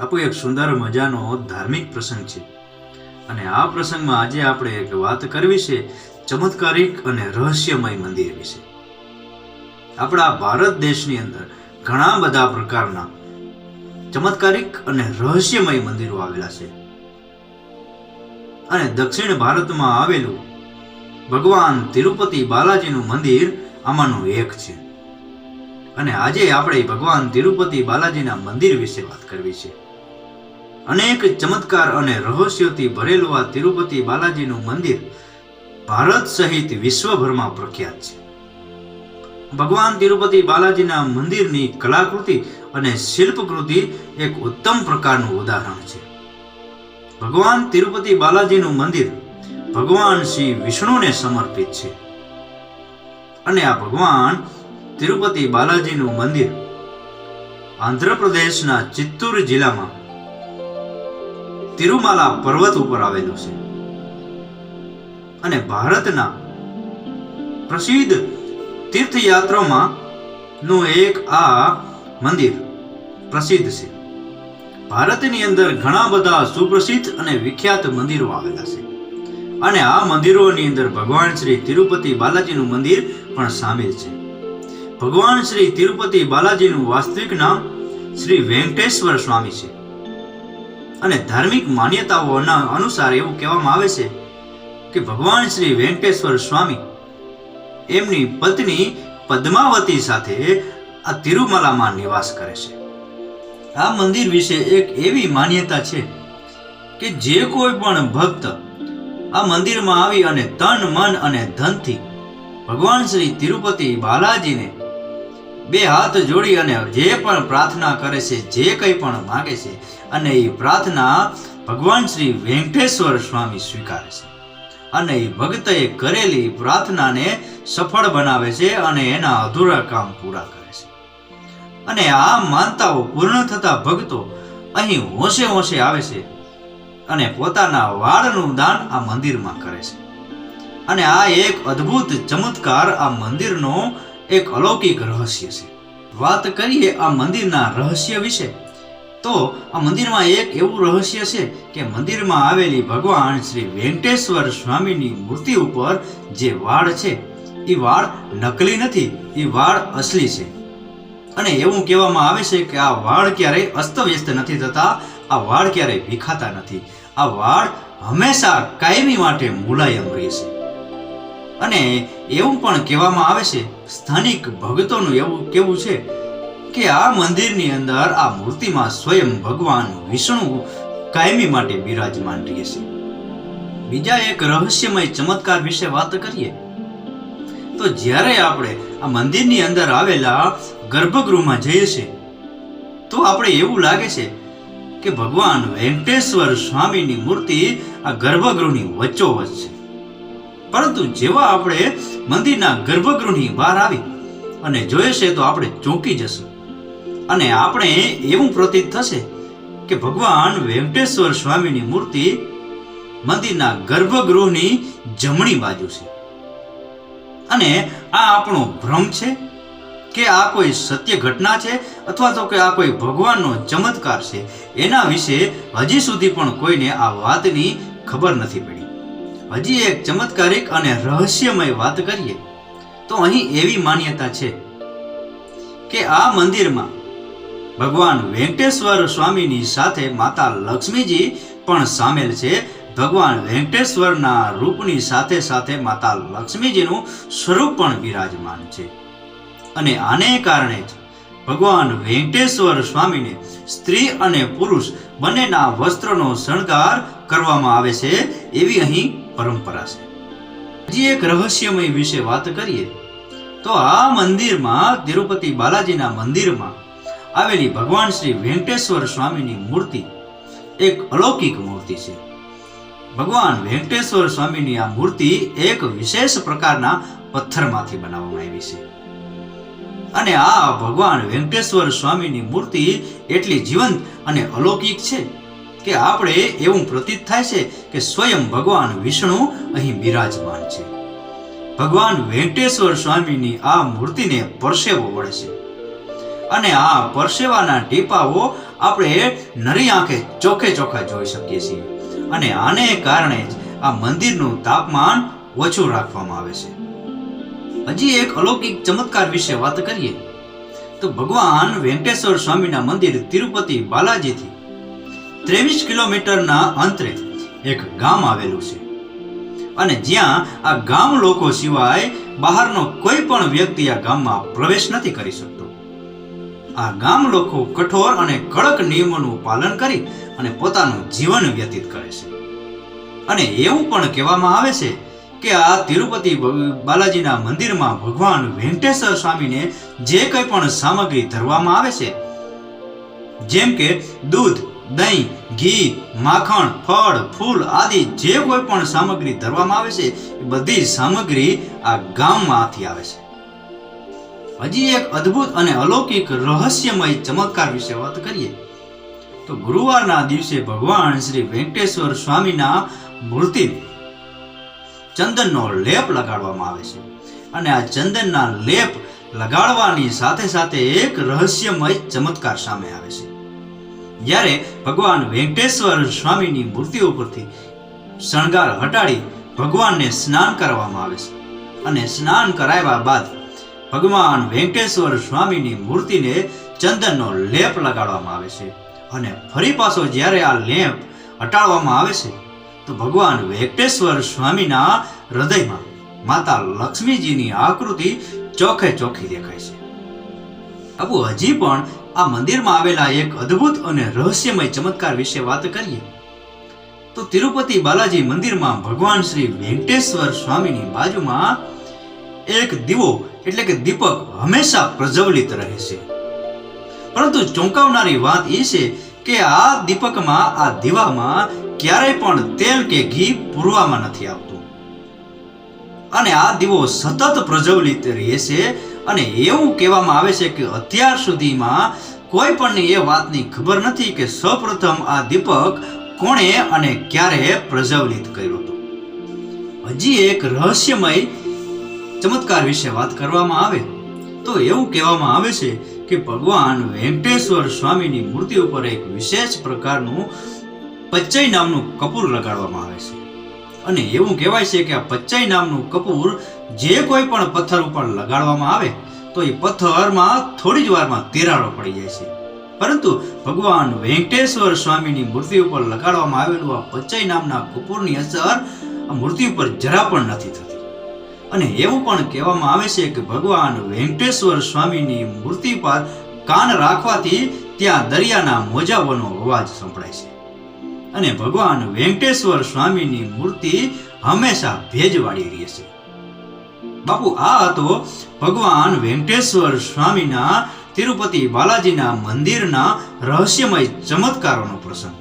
આપો એક સુંદર મજાનો ધાર્મિક પ્રસંગ છે. અને આ પ્રસંગમાં આજે આપણે એક વાત કરવી છે, ચમત્કારિક અને રહસ્યમય મંદિર વિશે. આપણા ભારત દેશની અંદર ઘણા બધા પ્રકારના ચમત્કારિક અને રહસ્યમય મંદિરો આવેલા છે. અને દક્ષિણ ભારતમાં આવેલું ભગવાન તિરુપતિ બાલાજીનું મંદિર આમાંનું એક છે. અને આજે આપણે ભગવાન તિરુપતિ બાલાજીના મંદિર વિશે વાત કરવી છે. અનેક ચમત્કાર અને રહસ્યોથી ભરેલું આ તિરુપતિ બાલાજીનું મંદિર ભારત સહિત વિશ્વભરમાં પ્રખ્યાત છે. ભગવાન તિરુપતિ બાલાજીના મંદિરની કલાકૃતિ અને શિલ્પકૃતિ એક ઉત્તમ પ્રકારનું ઉદાહરણ છે. ભગવાન તિરુપતિ બાલાજીનું મંદિર ભગવાન શ્રી વિષ્ણુને સમર્પિત છે. અને આ ભગવાન તિરુપતિ બાલાજીનું મંદિર આંધ્રપ્રદેશના ચિત્તૂર જિલ્લામાં તિરુમાલા પર્વત ઉપર આવેલું છે. અને ભારતના પ્રસિદ્ધ તીર્થયાત્રામાં નું એક આ મંદિર પ્રસિદ્ધ છે. ભારતની અંદર ઘણા બધા સુપ્રસિદ્ધ અને વિખ્યાત મંદિરો આવેલા છે. અને આ મંદિરોની અંદર ભગવાન શ્રી તિરુપતિ બાલાજીનું મંદિર પણ સામેલ છે. ભગવાન શ્રી તિરુપતિ બાલાજીનું વાસ્તવિક નામ શ્રી વેંકટેશ્વર સ્વામી છે. અને ધાર્મિક માન્યતાઓના અનુસાર એવું કહેવામાં આવે છે કે ભગવાન શ્રી વેંકટેશ્વર સ્વામી એમની પત્ની પદ્માવતી સાથે આ તિરુમલામાં નિવાસ કરે છે. આ મંદિર વિશે એક એવી માન્યતા છે કે જે કોઈ પણ ભક્ત આ મંદિરમાં આવી અને તન, મન અને ધનથી ભગવાન શ્રી તિરુપતિ બાલાજીને બે હાથ જોડી અને જે પણ પ્રાર્થના કરે છે, જે કંઈ પણ માગે છે, અને એ પ્રાર્થના ભગવાન શ્રી વેંકટેશ્વર સ્વામી સ્વીકારે છે. અને એ ભક્તએ કરેલી પ્રાર્થનાને સફળ બનાવે છે અને એના અધૂરા કામ પૂરા કરે છે. અને આ માનતાઓ પૂર્ણ થતા ભક્તો અહીં હોંશે હોંશે આવે છે અને પોતાના વાળનું દાન આ મંદિરમાં કરે છે. અને આ એક અદ્ભુત ચમત્કાર આ મંદિરનો એક અલૌકિક રહસ્ય છે. વાત કરીએ આ મંદિરના રહસ્ય વિશે, તો આ મંદિરમાં એક એવું રહસ્ય છે કે મંદિરમાં આવેલી ભગવાન શ્રી વેંકટેશ્વર સ્વામીની મૂર્તિ ઉપર જે વાળ છે, એ વાળ નકલી નથી, એ વાળ અસલી છે. અને એવું કહેવામાં આવે છે કે આ વાળ ક્યારેય અસ્તવ્યસ્ત નથી થતા, આ વાળ ક્યારેય વિખાતા નથી. આ વાળ હંમેશા કાયમી માટે મુલાયમ રહે છે અને એવું પણ કહેવામાં આવે છે, સ્થાનિક ભક્તોનું એવું કેવું છે કે આ મંદિરની અંદર આ મૂર્તિમાં સ્વયં ભગવાન વિષ્ણુ કાયમી માટે બિરાજમાન રહે છે. બીજા એક રહસ્યમય ચમત્કાર વિશે વાત કરીએ. તો જ્યારે આપણે આ મંદિરની અંદર આવેલા ગર્ભગૃહમાં જઈએ છીએ, તો આપણે એવું લાગે છે કે ભગવાન વેંકટેશ્વર સ્વામીની મૂર્તિ આ ગર્ભગૃહની વચ્ચોવચ છે. પરંતુ જેવા આપણે મંદિરના ગર્ભગૃહની બહાર આવી અને જોઈશે તો આપણે ચોંકી જશું. અને આપણે એવું પ્રતીત થશે કે ભગવાન વેંકટેશ્વર સ્વામીની મૂર્તિ મંદિરના ગર્ભગૃહની જમણી બાજુ છે. અને આ આપણો ભ્રમ છે કે આ કોઈ સત્ય ઘટના છે અથવા તો કે આ કોઈ ભગવાનનો ચમત્કાર છે. એના વિશે હજી સુધી પણ કોઈને આ વાતની ખબર નથી પડી. હજી એક ચમત્કારિક અને રહસ્યમય વાત કરીએ, તો અહીં એવી માન્યતા છે કે આ મંદિરમાં ભગવાન વેંકટેશ્વર સ્વામીની સાથે માતા લક્ષ્મીજી પણ સામેલ છે. ભગવાન વેંકટેશ્વરના રૂપની સાથે સાથે માતા લક્ષ્મીજીનું સ્વરૂપ પણ બિરાજમાન છે. અને આને કારણે જ ભગવાન વેંકટેશ્વર સ્વામીને સ્ત્રી અને પુરુષ બંનેના વસ્ત્રનો શણગાર કરવામાં આવે છે. એવી અહીં પરંપરા છે. હજી એક રહસ્યમય વિશે વાત કરીએ, તો આ મંદિરમાં તિરુપતિ બાલાજીના મંદિરમાં આવેલી ભગવાન શ્રી વેંકટેશ્વર સ્વામીની મૂર્તિ એક અલૌકિક મૂર્તિ છે. ભગવાન વેંકટેશ્વર સ્વામીની આ મૂર્તિ એક વિશેષ પ્રકારના પથ્થરમાંથી બનાવવામાં આવી છે. અને આ ભગવાન વેંકટેશ્વર સ્વામીની મૂર્તિ એટલી જીવંત અને અલૌકિક છે કે આપણે એવું પ્રતીત થાય છે કે સ્વયં ભગવાન વિષ્ણુ અહીં બિરાજમાન છે. ભગવાન વેંકટેશ્વર સ્વામીની આ મૂર્તિને પરસેવો વળે છે. અને આ પરસેવાના ટીપાઓ આપણે નરી આંખે ચોખે ચોખા જોઈ શકીએ છીએ. અને આને કારણે જ આ મંદિરનું તાપમાન ઓછું રાખવામાં આવે છે. હજી એક અલૌકિક ચમત્કાર વિશે વાત કરીએ. તો ભગવાન વેંકટેશ્વર સ્વામીના મંદિર તિરુપતિ બાલાજીથી ત્રેવીસ કિલોમીટરના અંતરે એક ગામ આવેલું છે. અને જ્યાં આ ગામ લોકો સિવાય બહારનો કોઈ પણ વ્યક્તિ આ ગામમાં પ્રવેશ નથી કરી શકતો. આ ગામ લોકો કઠોર અને કડક નિયમોનું પાલન કરી અને પોતાનું જીવન વ્યતીત કરે છે. અને એવું પણ કહેવામાં આવે છે કે આ તિરુપતિ બાલાજીના મંદિરમાં ભગવાન વેંકટેશ્વર સ્વામીને જે કંઈ પણ સામગ્રી ધરવામાં આવે છે, જેમ કે દૂધ દહીં, ઘી, માખણ, ફળ, ફૂલ આદિ જે કોઈ પણ સામગ્રી ધરવામાં આવે છે, એ બધી સામગ્રી આ ગામમાંથી આવે છે. હજી એક અદ્ભુત અને અલૌકિક રહસ્યમય ચમત્કાર વિશે વાત કરીએ. તો ગુરુવારના દિવસે ભગવાન શ્રી વેંકટેશ્વર સ્વામીના મૂર્તિ ચંદનનો લેપ લગાડવામાં આવે છે અને આ ચંદનના લેપ લગાડવાની સાથે સાથે એક રહસ્યમય ચમત્કાર સામે આવે છે. જ્યારે ભગવાન વેંકટેશ્વર સ્વામીની મૂર્તિ ઉપરથી શણગાર હટાડી ભગવાનને સ્નાન કરવામાં આવે છે. અને સ્નાન કરાવ્યા બાદ ભગવાન વેંકટેશ્વર સ્વામીની મૂર્તિને ચંદનનો લેપ લગાડવામાં આવે છે અને ફરી પાછો જ્યારે આ લેપ હટાડવામાં આવે છે, તો ભગવાન વેંકટેશ્વર સ્વામીના હૃદયમાં માતા લક્ષ્મીજીની આકૃતિ ચોખે ચોખ્ખી દેખાય છે. આવું હજી પણ આ મંદિરમાં આવેલા એક અદ્ભુત અને રહસ્યમય ચમત્કાર વિશે વાત કરીએ, તો તિરુપતિ બાલાજી મંદિરમાં ભગવાન શ્રી વેંકટેશ્વર સ્વામીની બાજુમાં એક દીવો, એટલે કે દીપક, હંમેશા પ્રજ્વલિત રહે છે. પરંતુ ચોંકાવનારી વાત એ છે કે આ દીપકમાં, આ દીવામાં ક્યારેય પણ તેલ કે ઘી પૂરવામાં નથી આવતું. અને આ દીવો સતત પ્રજ્વલિત રહે છે અને એવું કહેવામાં આવે છે કે અત્યાર સુધીમાં કોઈ પણને એ વાતની ખબર નથી કે સૌપ્રથમ આ દીપક કોણે અને ક્યારે પ્રજ્વલિત કર્યો હતો. હજી એક રહસ્યમય, ચમત્કાર વિશે વાત કરવામાં આવે તો એવું કહેવામાં આવે છે કે ભગવાન વેંકટેશ્વર સ્વામીની મૂર્તિ ઉપર એક વિશેષ પ્રકારનું પચ્ચય નામનું કપૂર લગાડવામાં આવે છે. અને એવું કહેવાય છે કે આ પચ્ચાઈ નામનું કપૂર જે કોઈ પણ પથ્થર ઉપર લગાડવામાં આવે, તો એ પથ્થરમાં થોડી જ વારમાં તિરાડો પડી જાય છે. પરંતુ ભગવાન વેંકટેશ્વર સ્વામીની મૂર્તિ ઉપર લગાડવામાં આવેલું આ પચ્ચાઈ નામના કપૂરની અસર આ મૂર્તિ ઉપર જરા પણ નથી થતી. અને એવું પણ કહેવામાં આવે છે કે ભગવાન વેંકટેશ્વર સ્વામીની મૂર્તિ પર કાન રાખવાથી ત્યાં દરિયાના મોજાઓનો અવાજ સંભળાય છે. અને ભગવાન વેંકટેશ્વર સ્વામીની મૂર્તિ હંમેશા ભેજવાળી રહે છે. બાપુ, આ હતો ભગવાન વેંકટેશ્વર સ્વામીના તિરુપતિ બાલાજીના મંદિરના રહસ્યમય ચમત્કારોનો પ્રસંગ.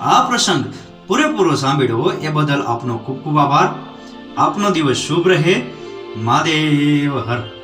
આ પ્રસંગ પૂરેપૂરો સાંભળ્યો, એ બદલ આપનો ખૂબ ખૂબ આભાર. આપનો દિવસ શુભ રહે. મહાદેવ હર